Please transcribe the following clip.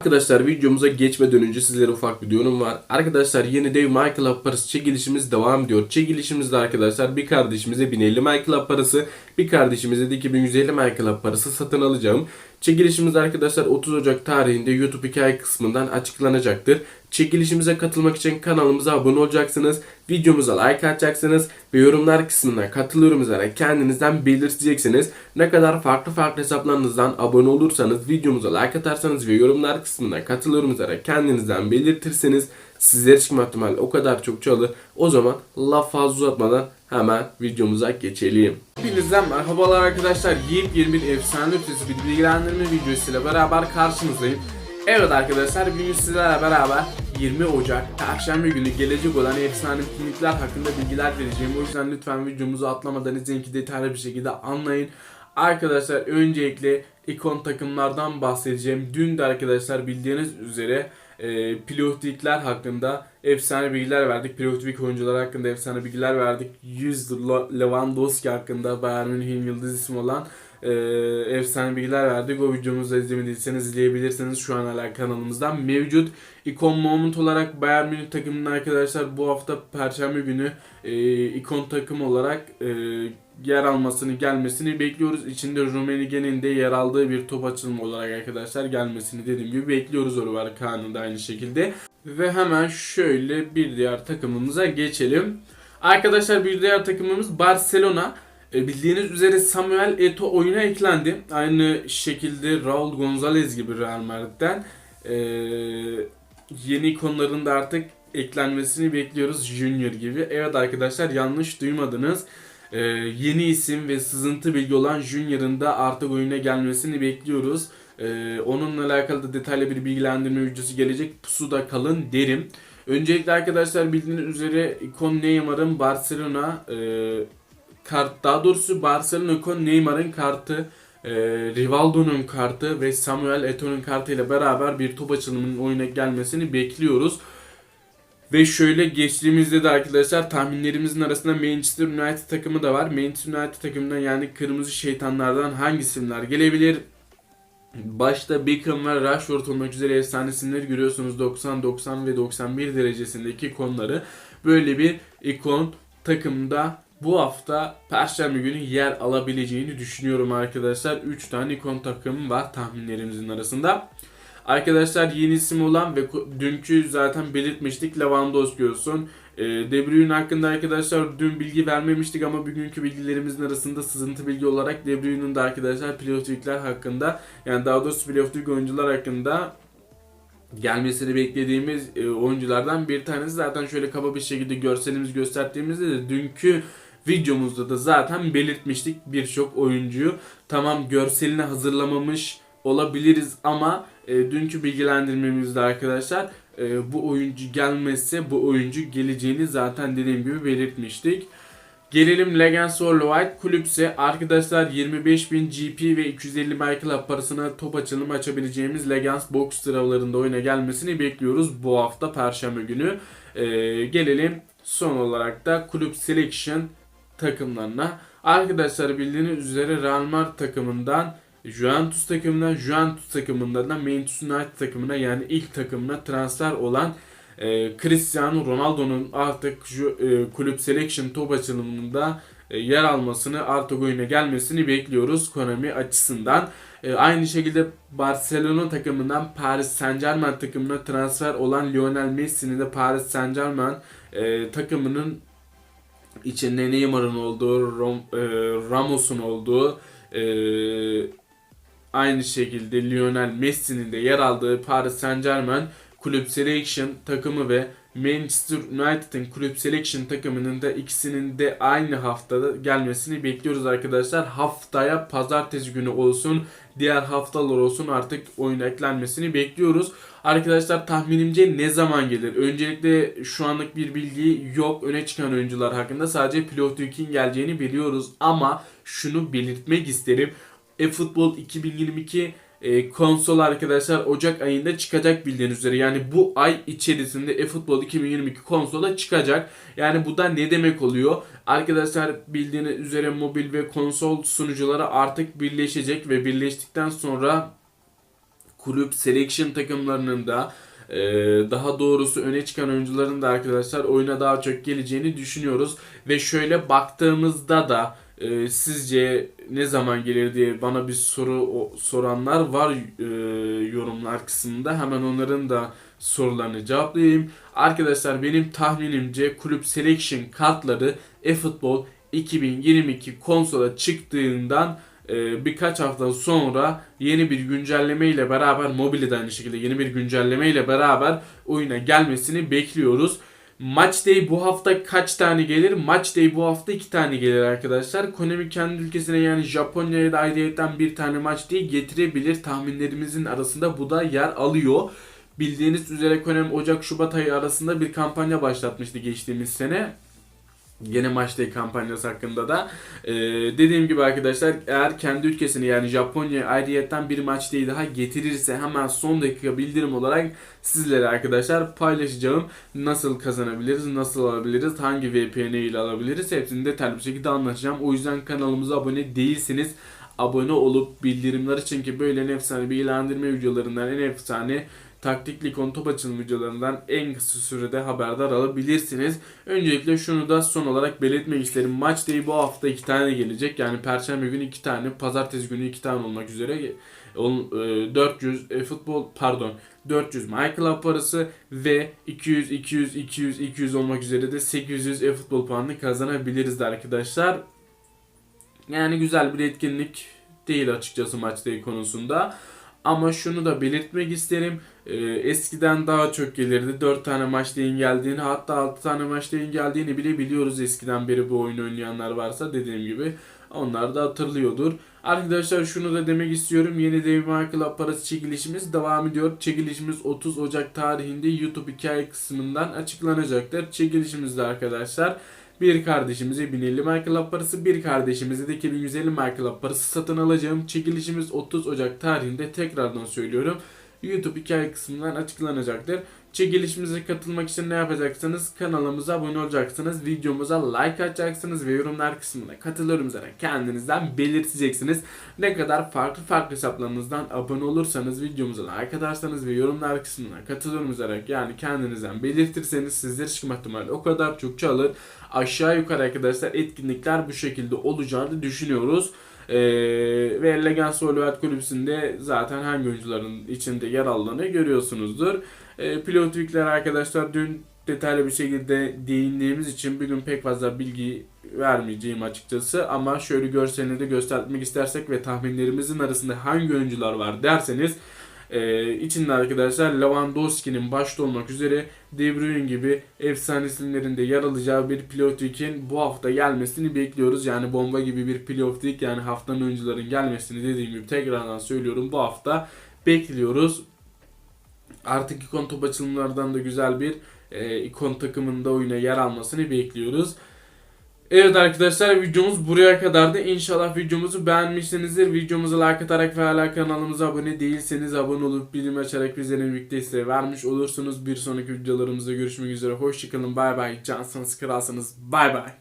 Arkadaşlar videomuza geçmeden önce sizlere ufak bir duyurum var. Arkadaşlar yeni dev MyClub parası çekilişimiz devam ediyor. Çekilişimizde arkadaşlar bir kardeşimize 1050 MyClub parası, bir kardeşimize de 2150 MyClub parası satın alacağım. Çekilişimiz arkadaşlar 30 Ocak tarihinde YouTube hikaye kısmından açıklanacaktır. Çekilişimize katılmak için kanalımıza abone olacaksınız. Videomuza like atacaksınız ve yorumlar kısmına katılıyorum üzere kendinizden belirteceksiniz. Ne kadar farklı farklı hesaplarınızdan abone olursanız, videomuza like atarsanız ve yorumlar kısmına katılıyorum üzere kendinizden belirtirseniz sizlere çıkma ihtimali o kadar çok çoğalır. O zaman laf fazla uzatmadan hemen videomuza geçelim. Hepinizden merhabalar arkadaşlar. Yepyeni bir efsane ötesi bir bilgilendirme videosuyla beraber karşınızdayım. Evet arkadaşlar bugün sizlerle beraber 20 Ocak Perşembe günü gelecek olan efsane kimlikler hakkında bilgiler vereceğim. O yüzden lütfen videomuzu atlamadan izleyin ki detaylı bir şekilde anlayın. Arkadaşlar öncelikle ikon takımlardan bahsedeceğim. Dün de arkadaşlar bildiğiniz üzere e, pilotlikler hakkında efsane bilgiler verdik. Pilotlik oyuncular hakkında efsane bilgiler verdik. 100 Lo- Lewandowski hakkında Bayern Münih'in yıldız ismi olan e, efsane bilgiler verdik. O videomuzu izlemediyseniz izleyebilirsiniz. Şu an hala kanalımızdan mevcut. İkon Moment olarak Bayern Münih takımının arkadaşlar bu hafta Perşembe günü e, ikon takım olarak e, yer almasını gelmesini bekliyoruz. İçinde Rummenigge'nin de yer aldığı bir top açılımı olarak arkadaşlar gelmesini dediğim gibi bekliyoruz Oliver Kahn'ın da aynı şekilde. Ve hemen şöyle bir diğer takımımıza geçelim. Arkadaşlar bir diğer takımımız Barcelona. E, Bildiğiniz üzere Samuel Eto'o oyuna eklendi. Aynı şekilde Raul Gonzalez gibi Real Madrid'den. E, yeni ikonların da artık eklenmesini bekliyoruz Junior gibi. Evet arkadaşlar yanlış duymadınız. E, yeni isim ve sızıntı bilgi olan Junior'ın da artık oyuna gelmesini bekliyoruz. E, onunla alakalı da detaylı bir bilgilendirme videosu gelecek. Pusuda kalın derim. Öncelikle arkadaşlar bildiğiniz üzere ikon Neymar'ın Barcelona e, kart daha doğrusu Barcelona ikon Neymar'ın kartı e, Rivaldo'nun kartı ve Samuel Eto'nun kartı ile beraber bir top açılımının oyuna gelmesini bekliyoruz. Ve şöyle geçtiğimizde de arkadaşlar tahminlerimizin arasında Manchester United takımı da var. Manchester United takımından yani kırmızı şeytanlardan hangi isimler gelebilir? Başta Beckham ve Rashford olmak üzere efsane isimleri görüyorsunuz. 90, 90 ve 91 derecesindeki konuları. Böyle bir ikon takımda bu hafta Perşembe günü yer alabileceğini düşünüyorum arkadaşlar. 3 tane ikon takımı var tahminlerimizin arasında. Arkadaşlar yeni isim olan ve dünkü zaten belirtmiştik Lewandowski olsun. E, De Bruyne hakkında arkadaşlar dün bilgi vermemiştik ama bugünkü bilgilerimizin arasında sızıntı bilgi olarak De Bruyne'nin de arkadaşlar playoff'likler hakkında yani daha doğrusu playoff'lik oyuncular hakkında gelmesini beklediğimiz e, oyunculardan bir tanesi. Zaten şöyle kaba bir şekilde görselimizi gösterdiğimizde de dünkü videomuzda da zaten belirtmiştik birçok oyuncuyu. Tamam görselini hazırlamamış olabiliriz ama e, dünkü bilgilendirmemizde arkadaşlar e, bu oyuncu gelmezse bu oyuncu geleceğini zaten dediğim gibi belirtmiştik. Gelelim Legends or White kulüpse arkadaşlar 25.000 GP ve 250 Michael parasına top açılımı açabileceğimiz Legends Box sıralalarında oyuna gelmesini bekliyoruz bu hafta Perşembe günü. Ee, gelelim son olarak da kulüp selection takımlarına. Arkadaşlar bildiğiniz üzere Real Madrid takımından Juventus takımına, Juventus takımından da Manchester United takımına yani ilk takımına transfer olan e, Cristiano Ronaldo'nun artık şu e, kulüp selection top açılımında e, yer almasını artık oyuna gelmesini bekliyoruz Konami açısından. E, aynı şekilde Barcelona takımından Paris Saint Germain takımına transfer olan Lionel Messi'nin de Paris Saint Germain e, takımının içinde Neymar'ın olduğu, Rom- e, Ramos'un olduğu, e, aynı şekilde Lionel Messi'nin de yer aldığı Paris Saint Germain Kulüp Selection takımı ve Manchester United'ın Kulüp Selection takımının da ikisinin de aynı haftada gelmesini bekliyoruz arkadaşlar. Haftaya pazartesi günü olsun, diğer haftalar olsun artık oyuna eklenmesini bekliyoruz. Arkadaşlar tahminimce ne zaman gelir? Öncelikle şu anlık bir bilgi yok öne çıkan oyuncular hakkında. Sadece Pilot Duke'in geleceğini biliyoruz ama şunu belirtmek isterim. eFootball 2022 e, konsol arkadaşlar Ocak ayında çıkacak bildiğiniz üzere. Yani bu ay içerisinde eFootball 2022 konsola çıkacak. Yani bu da ne demek oluyor? Arkadaşlar bildiğiniz üzere mobil ve konsol sunucuları artık birleşecek ve birleştikten sonra kulüp selection takımlarının da e, daha doğrusu öne çıkan oyuncuların da arkadaşlar oyuna daha çok geleceğini düşünüyoruz. Ve şöyle baktığımızda da e, sizce ne zaman gelir diye bana bir soru o- soranlar var e, yorumlar kısmında. Hemen onların da sorularını cevaplayayım. Arkadaşlar benim tahminimce kulüp selection kartları eFootball 2022 konsola çıktığından e, birkaç hafta sonra yeni bir güncelleme ile beraber mobilde de aynı şekilde yeni bir güncelleme ile beraber oyuna gelmesini bekliyoruz. Match Day bu hafta kaç tane gelir? Match Day bu hafta iki tane gelir arkadaşlar. Konami kendi ülkesine yani Japonya'ya da ayrıyetten bir tane Match Day getirebilir. Tahminlerimizin arasında bu da yer alıyor. Bildiğiniz üzere Konami Ocak-Şubat ayı arasında bir kampanya başlatmıştı geçtiğimiz sene. Yine Match Day kampanyası hakkında da. Ee, dediğim gibi arkadaşlar eğer kendi ülkesini yani Japonya ayrıyetten bir Match Day daha getirirse hemen son dakika bildirim olarak sizlere arkadaşlar paylaşacağım. Nasıl kazanabiliriz, nasıl alabiliriz, hangi VPN ile alabiliriz hepsini detaylı bir şekilde anlatacağım. O yüzden kanalımıza abone değilseniz abone olup bildirimler için ki böyle en efsane bilgilendirme videolarından en efsane taktikli konu top açılım videolarından en kısa sürede haberdar alabilirsiniz. Öncelikle şunu da son olarak belirtmek isterim. Maç day bu hafta iki tane gelecek. Yani perşembe günü iki tane, pazartesi günü iki tane olmak üzere. On- e, 400 e, futbol pardon 400 MyClub parası ve 200 200 200 200 olmak üzere de 800 e-futbol puanını kazanabiliriz de arkadaşlar. Yani güzel bir etkinlik değil açıkçası maç day konusunda. Ama şunu da belirtmek isterim. Ee, eskiden daha çok gelirdi. 4 tane maç geldiğini hatta 6 tane maç geldiğini bile biliyoruz eskiden beri bu oyunu oynayanlar varsa dediğim gibi. Onlar da hatırlıyordur. Arkadaşlar şunu da demek istiyorum. Yeni Dev Michael parası çekilişimiz devam ediyor. Çekilişimiz 30 Ocak tarihinde YouTube hikaye kısmından açıklanacaktır. Çekilişimizde arkadaşlar bir kardeşimize 1050 Michael parası, bir kardeşimize de 2150 Michael parası satın alacağım. Çekilişimiz 30 Ocak tarihinde tekrardan söylüyorum. YouTube hikaye kısmından açıklanacaktır. Çekilişimize katılmak için ne yapacaksınız? Kanalımıza abone olacaksınız. Videomuza like atacaksınız ve yorumlar kısmına katılıyorum zaten kendinizden belirteceksiniz. Ne kadar farklı farklı hesaplarınızdan abone olursanız videomuza like atarsanız ve yorumlar kısmına katılıyorum yazarak yani kendinizden belirtirseniz sizlere çıkma ihtimali o kadar çok çalır. Aşağı yukarı arkadaşlar etkinlikler bu şekilde olacağını düşünüyoruz. Ee, ve Legends Olivet Kulübü'nde zaten hangi oyuncuların içinde yer aldığını görüyorsunuzdur. Ee, Pilot Week'ler arkadaşlar dün detaylı bir şekilde değindiğimiz için bugün pek fazla bilgi vermeyeceğim açıkçası ama şöyle görselini de göstermek istersek ve tahminlerimizin arasında hangi oyuncular var derseniz ee, içinde arkadaşlar Lewandowski'nin başta olmak üzere De Bruyne gibi efsane isimlerinde yer alacağı bir Pilot Week'in bu hafta gelmesini bekliyoruz. Yani bomba gibi bir Pilot Week yani haftanın oyuncuların gelmesini dediğim gibi tekrardan söylüyorum bu hafta bekliyoruz. Artık ikon top açılımlardan da güzel bir e, ikon takımında oyuna yer almasını bekliyoruz. Evet arkadaşlar videomuz buraya kadardı. İnşallah videomuzu beğenmişsinizdir. Videomuza like atarak ve hala kanalımıza abone değilseniz abone olup bilim açarak bizlerin desteği vermiş olursunuz. Bir sonraki videolarımızda görüşmek üzere. Hoşçakalın. Bay bay. Cansınız kralsınız. Bay bay.